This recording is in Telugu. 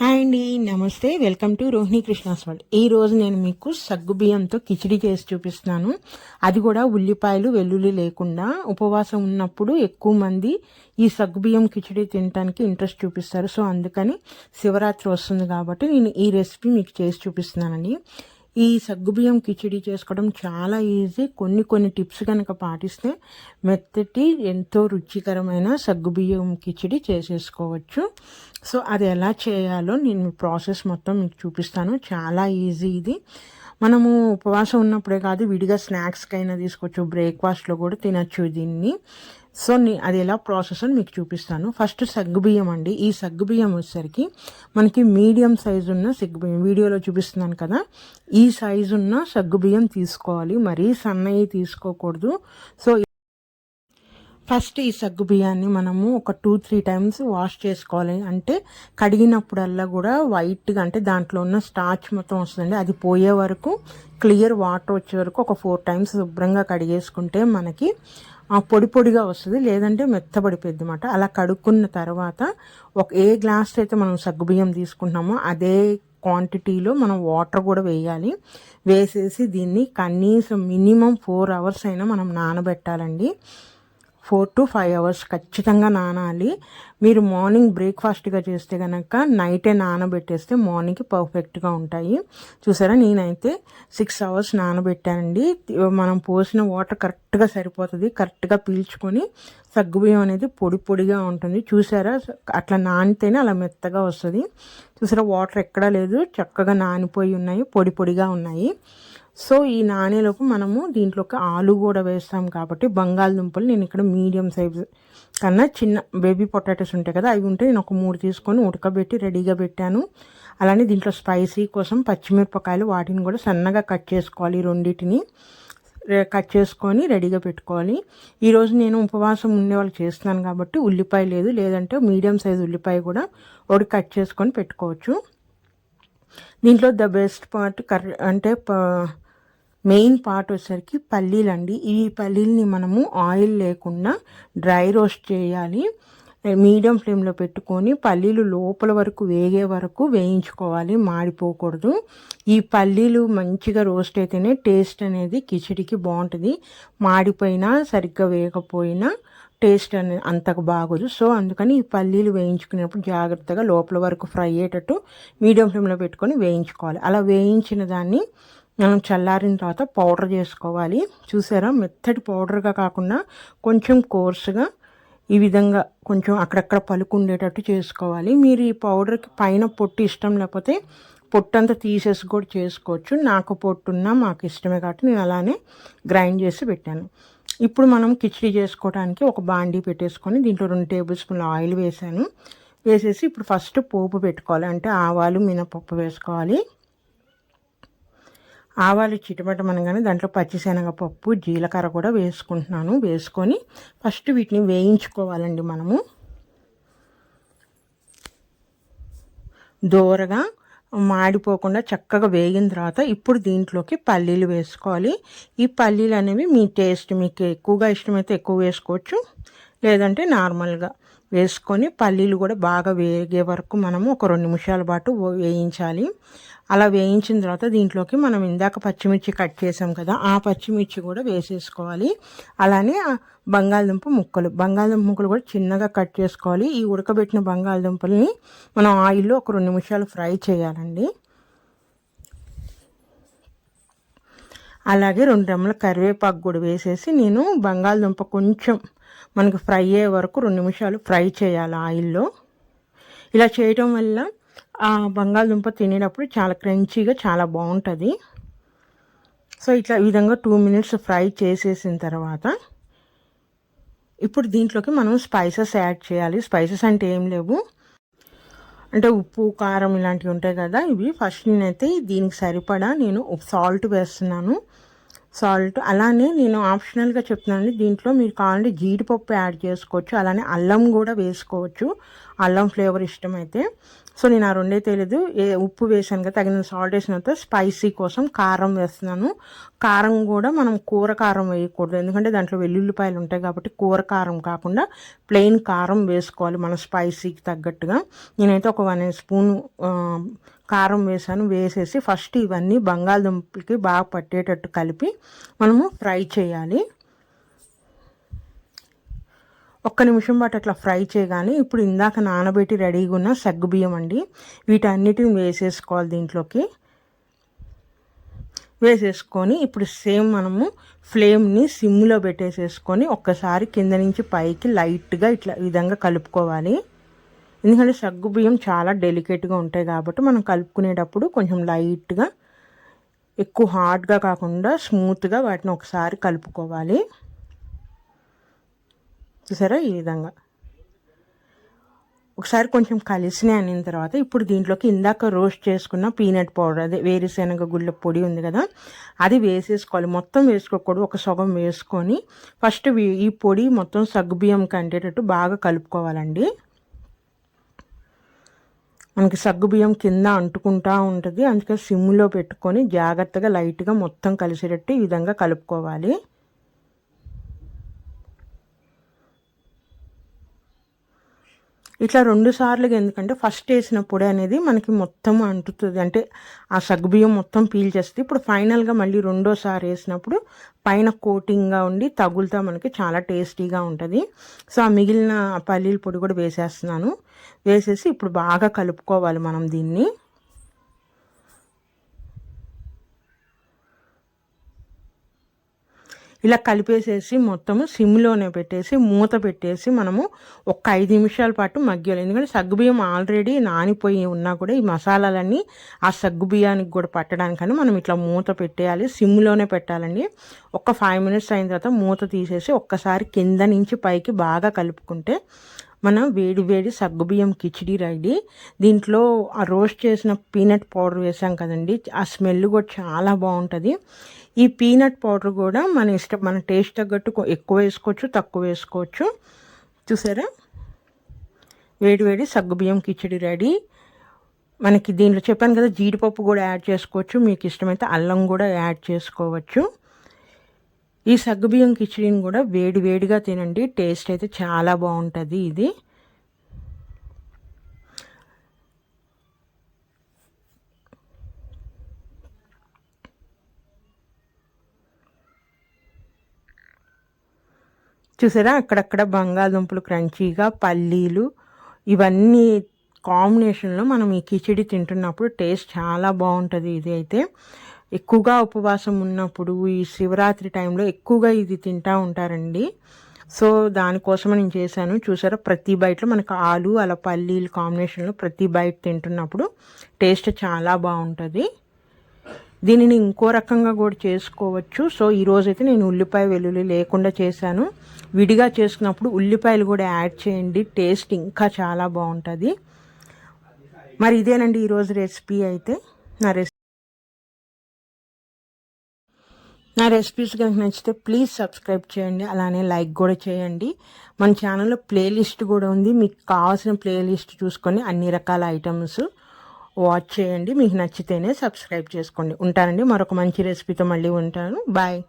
హాయ్ అండి నమస్తే. Welcome to Rohini Krishna's world. ఈ రోజు నేను మీకు సగ్గు బియ్యంతో కిచిడి చేసి చూపిస్తున్నాను. అది కూడా ఉల్లిపాయలు వెల్లుల్లి లేకుండా ఉపవాసం ఉన్నప్పుడు ఎక్కువ మంది ఈ సగ్గు బియ్యం కిచిడి తినడానికి ఇంట్రెస్ట్ చూపిస్తారు. సో అందుకని శివరాత్రి వస్తుంది కాబట్టి నేను ఈ రెసిపీ మీకు చేసి చూపిస్తున్నానండి. ఈ సగ్గుబియ్యం కిచిడి చేసుకోవడం చాలా ఈజీ. కొన్ని కొన్ని టిప్స్ కనుక పాటిస్తే మెత్తటి ఎంతో రుచికరమైన సగ్గుబియ్యం కిచిడి చేసేసుకోవచ్చు. సో అది ఎలా చేయాలో నేను ప్రాసెస్ మొత్తం మీకు చూపిస్తాను. చాలా ఈజీ ఇది. మనము ఉపవాసం ఉన్నప్పుడే కాదు విడిగా స్నాక్స్కైనా తీసుకోవచ్చు. బ్రేక్ఫాస్ట్లో కూడా తినచ్చు దీన్ని. సో నీ అది ఎలా ప్రాసెస్ అని మీకు చూపిస్తాను. ఫస్ట్ సగ్గుబియ్యం అండి. ఈ సగ్గుబియ్యం వచ్చేసరికి మనకి మీడియం సైజు ఉన్న సగ్గుబియ్యం వీడియోలో చూపిస్తున్నాను కదా. ఈ సైజు ఉన్న సగ్గుబియ్యం తీసుకోవాలి. మరీ సన్నయ్యి తీసుకోకూడదు. సో ఫస్ట్ ఈ సగ్గు బియ్యాన్ని మనము ఒక టూ త్రీ టైమ్స్ వాష్ చేసుకోవాలి. అంటే కడిగినప్పుడల్లా కూడా వైట్గా అంటే దాంట్లో ఉన్న స్టార్చ్ మొత్తం వస్తుందండి. అది పోయే వరకు క్లియర్ వాటర్ వచ్చే వరకు ఒక ఫోర్ టైమ్స్ శుభ్రంగా కడిగేసుకుంటే మనకి పొడి పొడిగా వస్తుంది లేదంటే మెత్తబడిపోయింది అనమాట అలా కడుక్కున్న తర్వాత ఒక ఏ గ్లాస్ అయితే మనం సగ్గుబియ్యం తీసుకుంటున్నామో అదే క్వాంటిటీలో మనం వాటర్ కూడా వేయాలి. వేసేసి దీన్ని కనీసం మినిమం ఫోర్ అవర్స్ అయినా మనం నానబెట్టాలండి. ఫోర్ టు ఫైవ్ అవర్స్ ఖచ్చితంగా నానాలి. మీరు మార్నింగ్ బ్రేక్ఫాస్ట్గా చేస్తే కనుక నైటే నానబెట్టేస్తే మార్నింగ్కి పర్ఫెక్ట్గా ఉంటాయి. చూసారా? నేనైతే సిక్స్ అవర్స్ నానబెట్టానండి. మనం పోసిన వాటర్ కరెక్ట్గా సరిపోతుంది. కరెక్ట్గా పీల్చుకొని సగ్గుబియ్యం అనేది పొడి పొడిగా ఉంటుంది. చూసారా? అట్లా నానితేనే అలా మెత్తగా వస్తుంది. చూసారా? వాటర్ ఎక్కడా లేదు. చక్కగా నానిపోయి ఉన్నాయి. పొడి పొడిగా ఉన్నాయి. సో ఈ నానేలోపు మనము దీంట్లోకి ఆలు కూడా వేస్తాం కాబట్టి బంగాళదుంపలు నేను ఇక్కడ మీడియం సైజ్ కన్నా చిన్న బేబీ పొటాటోస్ ఉంటాయి కదా అవి ఉంటే నేను ఒక మూడు తీసుకొని ఉడకబెట్టి రెడీగా పెట్టాను. అలానే దీంట్లో స్పైసీ కోసం పచ్చిమిరపకాయలు వాటిని కూడా సన్నగా కట్ చేసుకోవాలి రెండింటిని. కట్ చేసుకొని రెడీగా పెట్టుకోవాలి. ఈరోజు నేను ఉపవాసం ఉండే వాళ్ళు చేస్తున్నాను కాబట్టి ఉల్లిపాయ లేదు లేదంటే మీడియం సైజ్ ఉల్లిపాయ కూడా ఒకటి కట్ చేసుకొని పెట్టుకోవచ్చు. దీంట్లో ద బెస్ట్ పార్ట్ కర్రీ అంటే మెయిన్ పార్ట్ వచ్చేసరికి పల్లీలు అండి ఈ పల్లీలని మనము ఆయిల్ లేకుండా డ్రై రోస్ట్ చేయాలి. మీడియం ఫ్లేమ్లో పెట్టుకొని పల్లీలు లోపల వరకు వేగే వరకు వేయించుకోవాలి. మాడిపోకూడదు. ఈ పల్లీలు మంచిగా రోస్ట్ అయితేనే టేస్ట్ అనేది కిచడికి బాగుంటుంది. మాడిపోయినా సరిగ్గా వేయకపోయినా టేస్ట్ అనేది అంతకు బాగోదు. సో అందుకని ఈ పల్లీలు వేయించుకునేప్పుడు జాగ్రత్తగా లోపల వరకు ఫ్రై అయ్యేటట్టు మీడియం ఫ్లేమ్లో పెట్టుకొని వేయించుకోవాలి. అలా వేయించిన దాన్ని మనం చల్లారిన తర్వాత పౌడర్ చేసుకోవాలి. చూసారా? మెత్తటి పౌడర్గా కాకుండా కొంచెం కోర్సుగా ఈ విధంగా కొంచెం అక్కడక్కడ పలుకు ఉండేటట్టు చేసుకోవాలి. మీరు ఈ పౌడర్కి పైన పొట్టు ఇష్టం లేకపోతే పొట్టు అంతా తీసేసి కూడా చేసుకోవచ్చు. నాకు పొట్టున్నా మాకు ఇష్టమే కాబట్టి నేను అలానే గ్రైండ్ చేసి పెట్టాను. ఇప్పుడు మనం కిచడీ చేసుకోవడానికి ఒక బాండీ పెట్టేసుకొని దీంట్లో రెండు టేబుల్ స్పూన్ల ఆయిల్ వేసాను వేసేసి ఇప్పుడు ఫస్ట్ పోపు పెట్టుకోవాలి. అంటే ఆవాలు మినపప్పు వేసుకోవాలి. ఆవాలు చిటమటమనగానే దాంట్లో పచ్చిశనగపప్పు జీలకర్ర కూడా వేసుకుంటున్నాను. వేసుకొని ఫస్ట్ వీటిని వేయించుకోవాలండి మనము. దోరగా మాడిపోకుండా చక్కగా వేగిన తర్వాత ఇప్పుడు దీంట్లోకి పల్లీలు వేసుకోవాలి. ఈ పల్లీలు అనేవి మీ టేస్ట్ మీకు ఎక్కువగా ఇష్టమైతే ఎక్కువ వేసుకోవచ్చు. లేదంటే నార్మల్గా వేసుకొని పల్లీలు కూడా బాగా వేగే వరకు మనము ఒక రెండు నిమిషాల పాటు వేయించాలి. అలా వేయించిన తర్వాత దీంట్లోకి మనం ఇందాక పచ్చిమిర్చి కట్ చేసాం కదా ఆ పచ్చిమిర్చి కూడా వేసేసుకోవాలి. అలానే బంగాళదుంప ముక్కలు బంగాళదుంప ముక్కలు కూడా చిన్నగా కట్ చేసుకోవాలి. ఈ ఉడకబెట్టిన బంగాళదుంపల్ని మనం ఆయిల్లో ఒక రెండు నిమిషాలు ఫ్రై చేయాలండి. అలాగే రెండు రెమ్మల కరివేపాకు కూడా వేసేసి నేను బంగాళదుంప కొంచెం మనకు ఫ్రై అయ్యే వరకు రెండు నిమిషాలు ఫ్రై చేయాలి ఆయిల్లో. ఇలా చేయటం వల్ల ఆ బంగాళదుంప తినేటప్పుడు చాలా క్రంచీగా చాలా బాగుంటుంది. సో ఇట్లా ఈ విధంగా టూ మినిట్స్ ఫ్రై చేసేసిన తర్వాత ఇప్పుడు దీంట్లోకి మనం స్పైసెస్ యాడ్ చేయాలి. స్పైసెస్ అంటే ఏం లేవు. అంటే ఉప్పు కారం ఇలాంటివి ఉంటాయి కదా ఇవి. ఫస్ట్ నేనైతే దీనికి సరిపడా నేను సాల్ట్ వేస్తున్నాను. సాల్ట్. అలానే నేను ఆప్షనల్గా చెప్తున్నాను దీంట్లో మీరు కావాలంటే జీడిపప్పు యాడ్ చేసుకోవచ్చు. అలానే అల్లం కూడా వేసుకోవచ్చు. అల్లం ఫ్లేవర్ ఇష్టమైతే. సో నేను ఆ రెండే తెలియదు ఏ ఉప్పు వేసాను కదా తగిన సాల్ట్ వేసిన తర్వాత స్పైసీ కోసం కారం వేస్తున్నాను. కారం కూడా మనం కూర కారం వేయకూడదు. ఎందుకంటే దాంట్లో వెల్లుల్లిపాయలు ఉంటాయి కాబట్టి కూర కారం కాకుండా ప్లెయిన్ కారం వేసుకోవాలి మన స్పైసీకి తగ్గట్టుగా. నేనైతే ఒక వన్ స్పూన్ కారం వేసాను వేసేసి ఫస్ట్ ఇవన్నీ బంగాళదుంపలకి బాగా పట్టేటట్టు కలిపి మనము ఫ్రై చేయాలి. ఒక్క నిమిషం పాటు అట్లా ఫ్రై చేయగానే ఇప్పుడు ఇందాక నానబెట్టి రెడీగా ఉన్న సగ్గుబియ్యం అండి వీటన్నిటిని వేసేసుకోవాలి దీంట్లోకి. వేసేసుకొని ఇప్పుడు సేమ్ మనము ఫ్లేమ్ని సిమ్లో పెట్టేసేసుకొని ఒక్కసారి కింద నుంచి పైకి లైట్గా ఇట్లా విధంగా కలుపుకోవాలి. ఎందుకంటే సగ్గు బియ్యం చాలా డెలికేట్గా ఉంటాయి కాబట్టి మనం కలుపుకునేటప్పుడు కొంచెం లైట్గా ఎక్కువ హార్డ్గా కాకుండా స్మూత్గా వాటిని ఒకసారి కలుపుకోవాలి. చూసారా ఈ విధంగా? ఒకసారి కొంచెం కలిసినాయి అనిన తర్వాత ఇప్పుడు దీంట్లోకి ఇందాక రోస్ట్ చేసుకున్న పీనట్ పౌడర్ అదే వేరుశనగ గుళ్ళ పొడి ఉంది కదా అది వేసేసుకోవాలి. మొత్తం వేసుకోకూడదు ఒక సగం వేసుకొని ఫస్ట్ ఈ పొడి మొత్తం సగ్గుబియ్యం కంటేటట్టు బాగా కలుపుకోవాలండి. మనకి సగ్గుబియ్యం కింద అంటుకుంటా ఉంటుంది. అందుకే సిమ్లో పెట్టుకొని జాగ్రత్తగా లైట్గా మొత్తం కలిసేటట్టు ఈ విధంగా కలుపుకోవాలి. ఇట్లా రెండు సార్లుగా ఎందుకంటే ఫస్ట్ వేసిన పొడి అనేది మనకి మొత్తం అంటుతుంది. అంటే ఆ సగ్గుబియ్యం మొత్తం పీల్చేస్తుంది ఇప్పుడు ఫైనల్గా మళ్ళీ రెండోసారి వేసినప్పుడు పైన కోటింగ్గా ఉండి తగులుతా మనకి చాలా టేస్టీగా ఉంటుంది. సో ఆ మిగిలిన పల్లీల పొడి కూడా వేసేస్తున్నాను. వేసేసి ఇప్పుడు బాగా కలుపుకోవాలి మనం దీన్ని. ఇలా కలిపేసేసి మొత్తము సిమ్లోనే పెట్టేసి మూత పెట్టేసి మనము ఒక ఐదు నిమిషాల పాటు మగ్గాలి ఎందుకంటే సగ్గుబియ్యం ఆల్రెడీ నానిపోయి ఉన్నా కూడా ఈ మసాలాలన్నీ ఆ సగ్గుబియ్యానికి కూడా పట్టడానికని మనం ఇట్లా మూత పెట్టేయాలి. సిమ్లోనే పెట్టాలండి. ఒక ఫైవ్ మినిట్స్ అయిన తర్వాత మూత తీసేసి ఒక్కసారి కింద నుంచి పైకి బాగా కలుపుకుంటే మనం వేడి వేడి సగ్గుబియ్యం కిచిడి రెడీ. దీంట్లో ఆ రోస్ట్ చేసిన పీనట్ పౌడర్ వేసాం కదండి. ఆ స్మెల్ కూడా చాలా బాగుంటుంది. ఈ పీనట్ పౌడర్ కూడా మన ఇష్టం మన టేస్ట్ తగ్గట్టు ఎక్కువ వేసుకోవచ్చు తక్కువ వేసుకోవచ్చు. చూసారా? వేడి వేడి సగ్గుబియ్యం కిచడి రెడీ. మనకి దీంట్లో చెప్పాను కదా జీడిపప్పు కూడా యాడ్ చేసుకోవచ్చు. మీకు ఇష్టమైతే అల్లం కూడా యాడ్ చేసుకోవచ్చు. ఈ సగ్గుబియ్యం కిచడీని కూడా వేడి వేడిగా తినండి. టేస్ట్ అయితే చాలా బాగుంటుంది ఇది. చూసారా? అక్కడక్కడ బంగాళదుంపలు క్రంచీగా పల్లీలు ఇవన్నీ కాంబినేషన్లో మనం ఈ కిచిడి తింటున్నప్పుడు టేస్ట్ చాలా బాగుంటుంది ఇది అయితే. ఎక్కువగా ఉపవాసం ఉన్నప్పుడు ఈ శివరాత్రి టైంలో ఎక్కువగా ఇది తింటూ ఉంటారండి. సో దానికోసం నేను చేశాను. చూసారా? ప్రతి బయటలో మనకు ఆలు అలా పల్లీలు కాంబినేషన్లో ప్రతి బయట తింటున్నప్పుడు టేస్ట్ చాలా బాగుంటుంది. దీనిని ఇంకో రకంగా కూడా చేసుకోవచ్చు. సో ఈరోజైతే నేను ఉల్లిపాయ వెల్లుల్లి లేకుండా చేశాను. విడిగా చేసుకున్నప్పుడు ఉల్లిపాయలు కూడా యాడ్ చేయండి. టేస్ట్ ఇంకా చాలా బాగుంటుంది. మరి ఇదేనండి ఈరోజు రెసిపీ అయితే. నా రెసిపీ నా రెసిపీస్ కనుక నచ్చితే ప్లీజ్ సబ్స్క్రైబ్ చేయండి. అలానే లైక్ కూడా చేయండి. మన ఛానల్లో ప్లేలిస్ట్ కూడా ఉంది. మీకు కావాల్సిన ప్లేలిస్ట్ చూసుకొని అన్ని రకాల ఐటమ్స్ వాచ్ చేయండి. మీకు నచ్చితేనే సబ్స్క్రైబ్ చేసుకోండి. ఉంటానండి. మరొక మంచి రెసిపీతో మళ్ళీ ఉంటాను. బాయ్.